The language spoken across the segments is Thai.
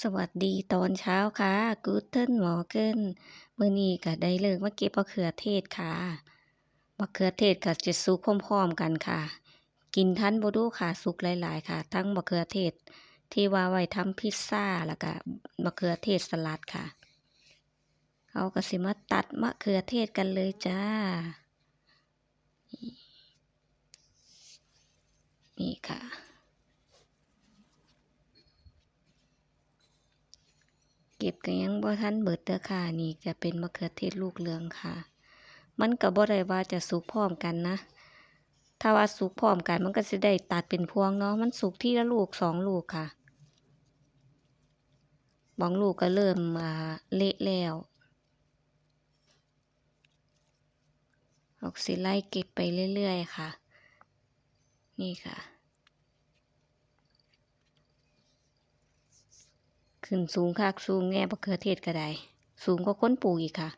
สวัสดีตอนเช้าค่ะ Guten Morgen มื้อนี้ก็ได้เลิกมาเก็บมะเขือเทศค่ะมะเขือเทศก็จะสุกพร้อมๆกันค่ะ กินทันบดูค่ะสุกหลาย ๆ ค่ะ ทั้งมะเขือเทศ ที่ว่าไว้ทำพิซซ่าแล้วก็มะเขือเทศสลัดค่ะเขาก็สิมาตัดมะเขือเทศกันเลยจ้า นี่ค่ะ เก็บก็ยังบ่ทันเบิดเด้อค่ะ นี่จะเป็นมะเขือเทศลูกเหลืองค่ะ มันก็บ่ได้ว่าจะสุกพร้อมกันนะ ถ้าว่าสุกพร้อมกันมันก็สิได้ตัดเป็นพวงเนาะ มันสุกที่ละลูกสองลูกค่ะบางลูกก็เริ่มอ่าเละแล้วออกสิไล่เก็บไปเรื่อยๆค่ะ นี่ค่ะ ขึ้นสูงคักสูงแง่บะเขือเทศก็ได้ สูงกว่าคนปลูกอีกค่ะ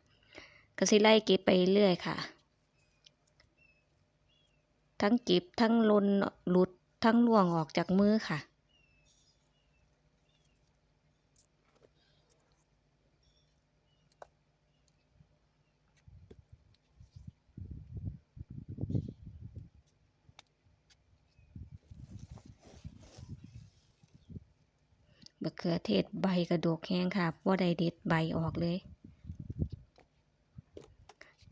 ก็สิไล่เก็บไปเรื่อยค่ะ ทั้งเก็บทั้งลนหลุดทั้งล่วงออกจากมือค่ะ มะเขือเทศใบกระดกแห้งค่ะว่าได้เด็ดใบออกเลย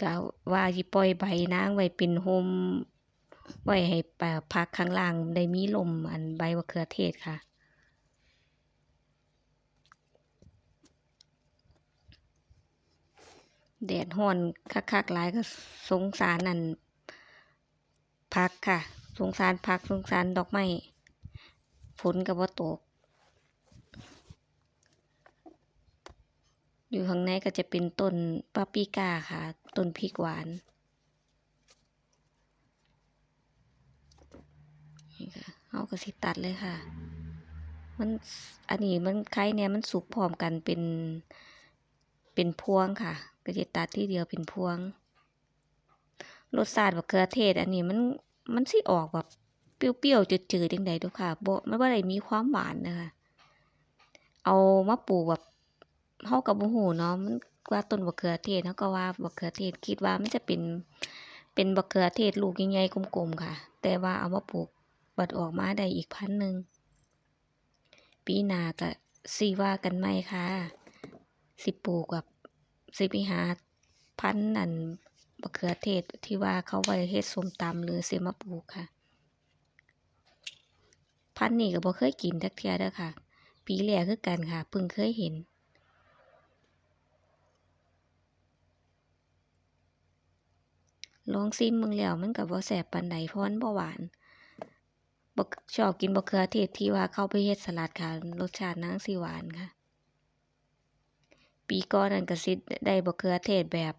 กะว่าสิปล่อยใบนางไว้เป็นโฮมไว้ให้ปพักข้างล่างได้มีลมอันใบมะเขือเทศค่ะแดดฮ้อนคักๆหลายก็สงสารนั่นพักค่ะ สงสารพักสงสารดอกไม้ฝนก็บ่ตก อยู่ข้างในก็จะเป็นต้นปาปิก้าค่ะ ต้นพริกหวานนี่ค่ะเอาก็สิตัดเลยค่ะ มันอันนี้มันไข่เนี่ยมันสุกพร้อมกันเป็นเป็นพวงค่ะก็จะตัดที่เดียวเป็นพวงรสชาติมะเขือเทศ อันนี้มันมันสิออกแบบเปรี้ยวๆจืดๆจังใดเด้อค่ะบ่มันบ่ได้มีความหวานนะคะ เอามาปลูกแบบ เฮาก็บ่ฮู้เนาะมันว่าต้นมะเขือเทศเฮาก็ว่ามะเขือเทศคิดว่ามันจะเป็น เป็นมะเขือเทศลูกใหญ่ๆกลมๆค่ะ แต่ว่าเอามาปลูกบัดออกมาได้อีกพันหนึ่งปีหน้าก็สิว่ากันใหม่ค่ะ สิปลูกแบบสิไปหาพันนั่นมะเขือเทศที่ว่าเขาไว้เฮ็ดส้มตำหรือสิมาปลูกค่ะ พันนี้ก็บ่เคยกินจักเทื่อเด้อค่ะ ปีแรกคือกันค่ะเพิ่งเคยเห็น ลองซิมเบิ่งแล้วมันก็บ่แซ่บปานใดเพราะมันบ่หวานบชอบกินมะเขือเทศที่ว่าเข้าไปเฮ็ดสลัดค่ะ รสชาตินางสิหวานค่ะ ปีก่อนนั้นก็สิได้มะเขือเทศแบบ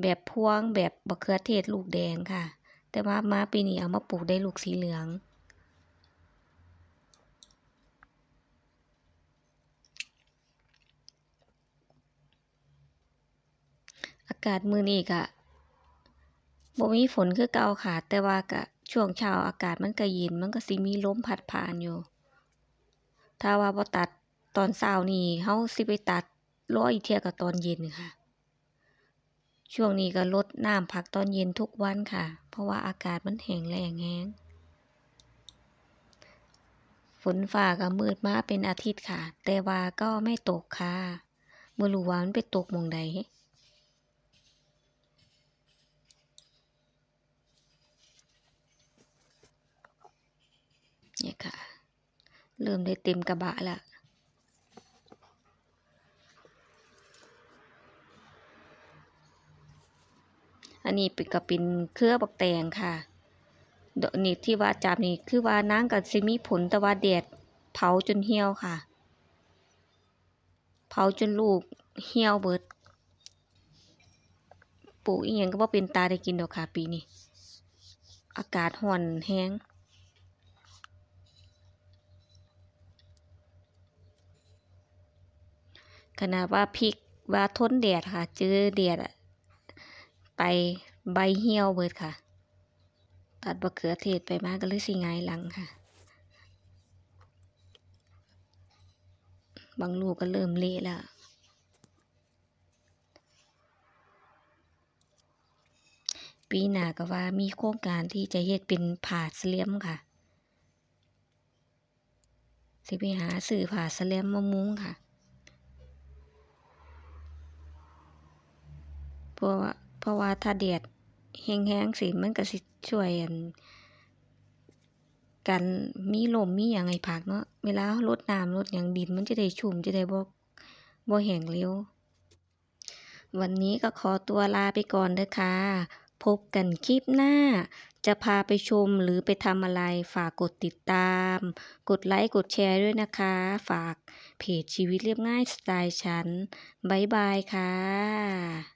แบบพวงแบบมะเขือเทศลูกแดงค่ะ แต่ว่ามาปีนี้เอามาปลูกได้ลูกสีเหลืองอากาศมือนี้ก็ บ่มีฝนคือเก่าค่ะ แต่ว่าก็ช่วงเช้าอากาศมันก็เย็น มันก็สิมีลมพัดผ่านอยู่ ถ้าว่าบ่ตัดตอนเช้านี่เฮาสิไปตัดรออีกเที่ยก็ตอนเย็นค่ะ ช่วงนี้ก็รดน้ำผักตอนเย็นทุกวันค่ะ เพราะว่าอากาศมันแห้งแล้งแฮงฝนฟ้าก็มืดมาเป็นอาทิตย์ค่ะ แต่ว่าก็ไม่ตกค่ะบ่รู้ว่ามันไปตกมองใด เนี่ย ค่ะ เริ่มได้เต็มกระบะแล้วอันนี้เป็นก็เป็นเครือบักแตงค่ะดอกนี่ที่ว่าจับนี่คือว่านางก็สิมีผลแต่ว่าแดดเผาจนเหี่ยวค่ะ เผาจนลูกเหี่ยวเบิด ปลูกอีหยังก็บ่เป็นตาได้กินดอกค่ะปีนี้ อากาศร้อนแรง ขนาดว่าพริกว่าทนแดดค่ะ เจอแดดอะไปใบเหี่ยวเบิดค่ะ ตัดมะเขือเทศไปมากก็เลยสิงายหลังค่ะ บางลูกก็เริ่มเละแล้วปีหน้าก็ว่ามีโครงการที่จะเฮ็ดเป็นผ้าสแลมค่ะ สิไปหาซื้อผ้าสแลมมามุงค่ะ เพราะว่าเพราะว่าถ้าแดดแห้งๆสิมันก็สิช่วยอันกันมีลมมีหยังให้ผักเนาะเวลาเรารดน้ำรดหยังดินมันจะได้ชุ่มจะได้บ่บ่แห้งเร็ว วันนี้ก็ขอตัวลาไปก่อนเด้อค่ะ พบกันคลิปหน้า จะพาไปชมหรือไปทำอะไรฝากกดติดตาม กดไลค์กดแชร์ด้วยนะคะ ฝากเพจชีวิตเรียบง่ายสไตล์ฉัน บ๊ายบายค่ะ